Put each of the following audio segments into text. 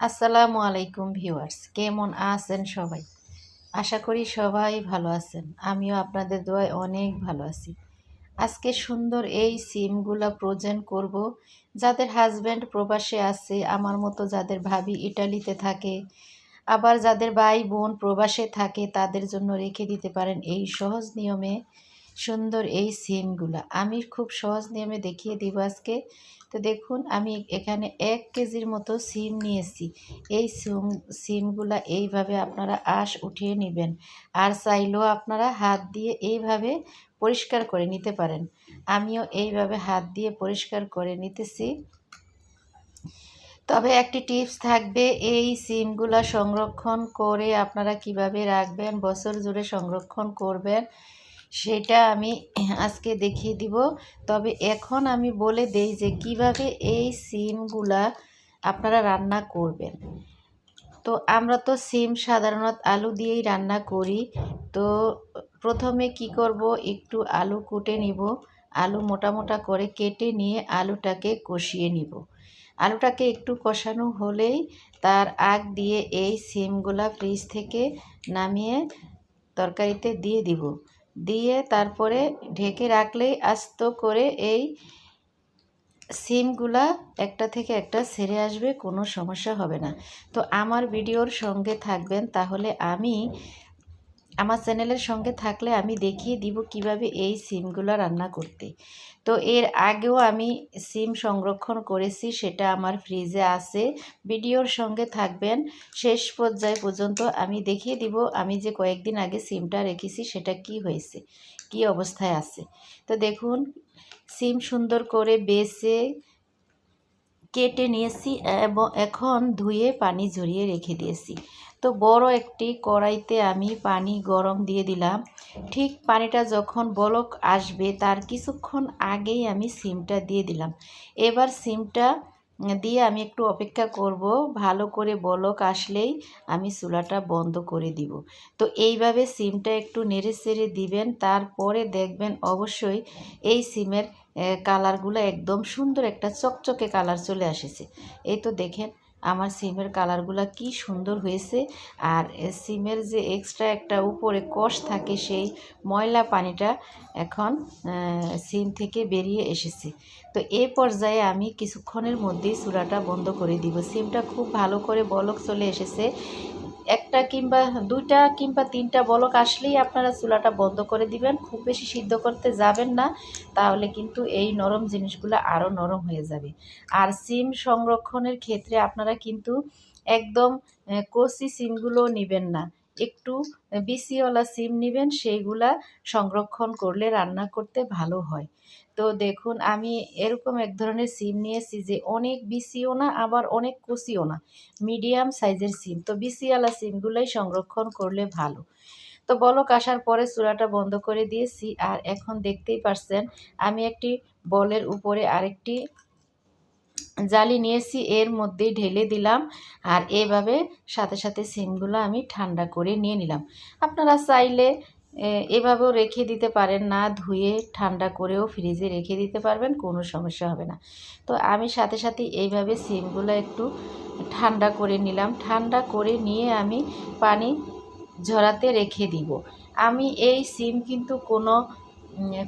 আসসালামু আলাইকুম ভিউয়ার্স, কেমন আছেন সবাই? আশা করি সবাই ভালো আছেন। আমিও আপনাদের দোয়ায় অনেক ভালো আছি। আজকে সুন্দর এই সিমগুলা প্রজেন্ট করব। যাদের হাজব্যান্ড প্রবাসে আছে, আমার মতো যাদের ভাবি ইটালিতে থাকে, আবার যাদের ভাই বোন প্রবাসে থাকে, তাদের জন্য রেখে দিতে পারেন এই সহজ নিয়মে সুন্দর এই সিমগুলা। আমি খুব সহজ নিয়মে দেখিয়ে দিব আজকে। তো দেখুন, আমি এখানে এক কেজির মতো সিম নিয়েছি। এই সিম, সিমগুলা এইভাবে আপনারা আঁশ উঠিয়ে নেবেন। আর চাইলেও আপনারা হাত দিয়ে এইভাবে পরিষ্কার করে নিতে পারেন। আমিও এইভাবে হাত দিয়ে পরিষ্কার করে নিতেছি। তবে একটি টিপস থাকবে, এই সিমগুলো সংরক্ষণ করে আপনারা কীভাবে রাখবেন, বছর জুড়ে সংরক্ষণ করবেন সেটা আমি আজকে দেখিয়ে দিব। তবে এখন আমি বলে দেই যে কীভাবে এই সিমগুলা আপনারা রান্না করবেন। তো আমরা তো সিম সাধারণত আলু দিয়েই রান্না করি। তো প্রথমে কি করব? একটু আলু কুটে নিব। আলু মোটা মোটা করে কেটে নিয়ে আলুটাকে কষিয়ে নিব। আলুটাকে একটু কষানো হলেই তার আগ দিয়ে এই সিমগুলা ফ্রিজ থেকে নামিয়ে তরকারিতে দিয়ে দিব। দিয়ে তারপরে ঢেকে রাখলেই আস্ত করে এই সিমগুলা একটা থেকে একটা সেরে আসবে, কোনো সমস্যা হবে না। তো আমার ভিডিওর সঙ্গে থাকবেন, তাহলে আমি আমার চ্যানেলের সঙ্গে থাকলে আমি দেখিয়ে দিব কীভাবে এই সিমগুলো রান্না করতে। তো এর আগেও আমি সিম সংরক্ষণ করেছি, সেটা আমার ফ্রিজে আছে। ভিডিওর সঙ্গে থাকবেন। শেষ পর্যায়ে পর্যন্ত আমি দেখিয়ে দিব আমি যে কয়েকদিন আগে সিমটা রেখেছি, সেটা কি হয়েছে, কি অবস্থায় আছে। তো দেখুন, সিম সুন্দর করে বেছে কেটে নিয়েছি এবং এখন ধুয়ে পানি ঝরিয়ে রেখে দিয়েছি। তো বড় একটি কড়াইতে আমি পানি গরম দিয়ে দিলাম। ঠিক পানিটা যখন বলক আসবে, তার কিছুক্ষণ আগেই আমি সিমটা দিয়ে দিলাম। এবার সিমটা দিয়ে আমি একটু অপেক্ষা করব। ভালো করে বলক আসলেই আমি চুলাটা বন্ধ করে দিব। তো এইভাবে সিমটা একটু নেড়ে চেড়ে দিবেন। তারপরে দেখবেন অবশ্যই এই সিমের কালারগুলো একদম সুন্দর একটা চকচকে কালার চলে আসেছে। এই তো দেখেন, আমার সিমের কালারগুলো কি সুন্দর হয়েছে। আর সিমের যে এক্সট্রা একটা উপরে কষ থাকে, সেই ময়লা পানিটা এখন সিম থেকে বেরিয়ে এসেছে। তো এই পর্যায়ে আমি কিছুক্ষণের মধ্যেই চূড়াটা বন্ধ করে দিব। সিমটা খুব ভালো করে বলক চলে এসেছে। একটা কিংবা দুইটা কিংবা তিনটা বলক আসলেই আপনারা চুলাটা বন্ধ করে দিবেন। খুব বেশি সিদ্ধ করতে যাবেন না, তাহলে কিন্তু এই নরম জিনিসগুলো আরও নরম হয়ে যাবে। আর সিম সংরক্ষণের ক্ষেত্রে আপনারা কিন্তু একদম কচি সিমগুলো নেবেন না। একটু বিসিওয়ালা সিম নেবেন, সেইগুলা সংরক্ষণ করলে রান্না করতে ভালো হয়। তো দেখুন, আমি এরকম এক ধরনের সিম নিয়েছি যে অনেক বিসিও না, আবার অনেক কষিও না। মিডিয়াম সাইজের সিম। তো বিসিওয়ালা সিমগুলোই সংরক্ষণ করলে ভালো। তো বলক আসার পরে চূড়াটা বন্ধ করে দিয়েছি আর এখন দেখতেই পারছেন, আমি একটি বলের উপরে আরেকটি জালি নিয়েছি, এর মধ্যে ঢেলে দিলাম আর এভাবে সাথে সাথে সিমগুলো আমি ঠান্ডা করে নিয়ে নিলাম। আপনারা চাইলে এভাবেও রেখে দিতে পারেন না, ধুয়ে ঠান্ডা করেও ফ্রিজে রেখে দিতে পারবেন, কোনো সমস্যা হবে না। তো আমি সাথে সাথে এইভাবে সিমগুলো একটু ঠান্ডা করে নিলাম। ঠান্ডা করে নিয়ে আমি পানি ঝরাতে রেখে দিব। আমি এই সিম কিন্তু কোনো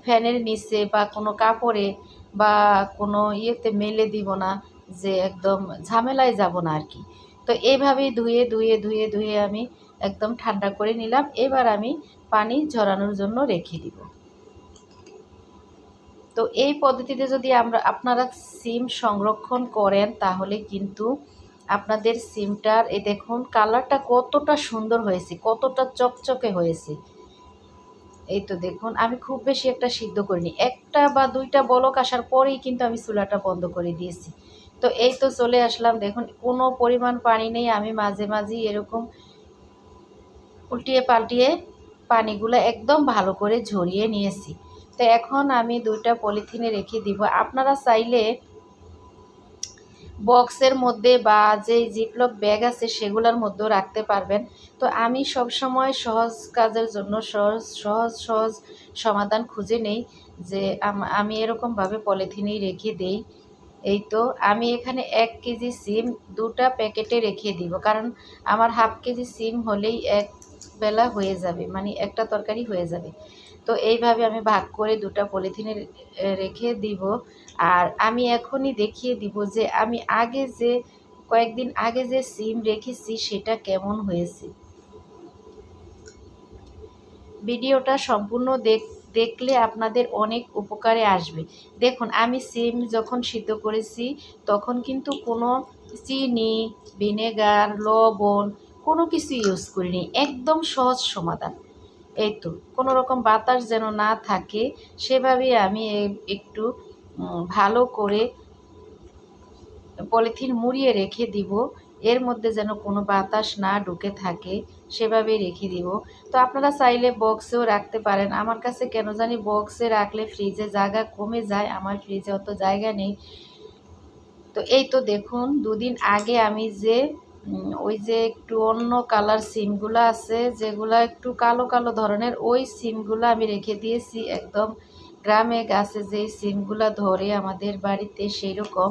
ফ্যানের নিচে বা কোনো কাপড়ে বা কোনো ইয়েতে মেলে দিব না, যে একদম ঝামেলায় যাব না আর কি। তো এইভাবেই ধুয়ে ধুয়ে ধুয়ে ধুয়ে আমি একদম ঠান্ডা করে নিলাম। এবার আমি পানি ঝরানোর জন্য রেখে দিব। তো এই পদ্ধতিতে যদি আমরা, আপনারা সিম সংরক্ষণ করেন, তাহলে কিন্তু আপনাদের সিমটার, এই দেখুন, কালারটা কতটা সুন্দর হয়েছে, কতটা চকচকে হয়েছে। এই তো দেখুন, আমি খুব বেশি একটা সিদ্ধ করিনি। একটা বা দুইটা বলক আসার পরেই কিন্তু আমি চুলাটা বন্ধ করে দিয়েছি। তো এই তো চলে আসলাম। দেখুন, কোনো পরিমাণ পানি নেই। আমি মাঝে মাঝেই এরকম উল্টিয়ে পাল্টিয়ে পানিগুলো একদম ভালো করে ঝরিয়ে নিয়েছি। তো এখন আমি দুইটা পলিথিনে রেখে দিব। আপনারা চাইলে বক্সের মধ্যে বা যে জিপলক ব্যাগ আছে সেগুলোর মধ্যেও রাখতে পারবেন। তো আমি সব সময় সহজ কাজের জন্য সহজ সহজ সহজ সমাধান খুঁজে নেই যে আমি এরকমভাবে পলিথিনেই রেখে দেই। এই তো, আমি এখানে এক কেজি সিম দুটা প্যাকেটে রেখে দিব, কারণ আমার হাফ কেজি সিম হলেই এক বেলা হয়ে যাবে মানে একটা তরকারি হয়ে যাবে। তো এইভাবে আমি ভাগ করে দুটা পলিথিনে রেখে দিব, আর আমি এখনই দেখিয়ে দিব যে আমি আগে যে, কয়েকদিন আগে যে সিম রেখেছি সেটা কেমন হয়েছে। ভিডিওটা সম্পূর্ণ দেখ দেখলে আপনাদের অনেক উপকারে আসবে। দেখুন, আমি সিম যখন সিদ্ধ করেছি, তখন কিন্তু কোনো চিনি, ভিনেগার, লবণ কোনো কিছু ইউজ করিনি। একদম সহজ সমাধান। এই তো, কোনো রকম বাতাস যেন না থাকে সেভাবেই আমি একটু ভালো করে পলিথিন মুড়িয়ে রেখে দিব। এর মধ্যে যেন কোনো বাতাস না ঢুকে থাকে সেভাবে রেখে দিব। তো আপনারা চাইলে বক্সেও রাখতে পারেন। আমার কাছে কেন জানি বক্সে রাখলে ফ্রিজে জায়গা কমে যায়, আমার ফ্রিজে অত জায়গা নেই। তো এই তো দেখুন, দুদিন আগে আমি যে ওই যে একটু অন্য কালার সিমগুলো আছে, যেগুলো একটু কালো কালো ধরনের, ওই সিমগুলো আমি রেখে দিয়েছি। একদম গ্রামে গাছে যে সিমগুলো ধরে আমাদের বাড়িতে সেই রকম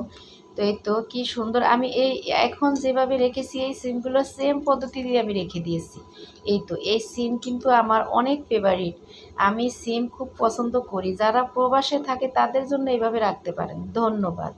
তো এই তো, কী সুন্দর। আমি এই, এখন যেভাবে রেখেছি, এই সিমগুলো সেম পদ্ধতি দিয়ে আমি রেখে দিয়েছি। এই তো, এই সিম কিন্তু আমার অনেক ফেভারিট আমি সিম খুব পছন্দ করি। যারা প্রবাসে থাকে, তাদের জন্য এইভাবে রাখতে পারেন। ধন্যবাদ।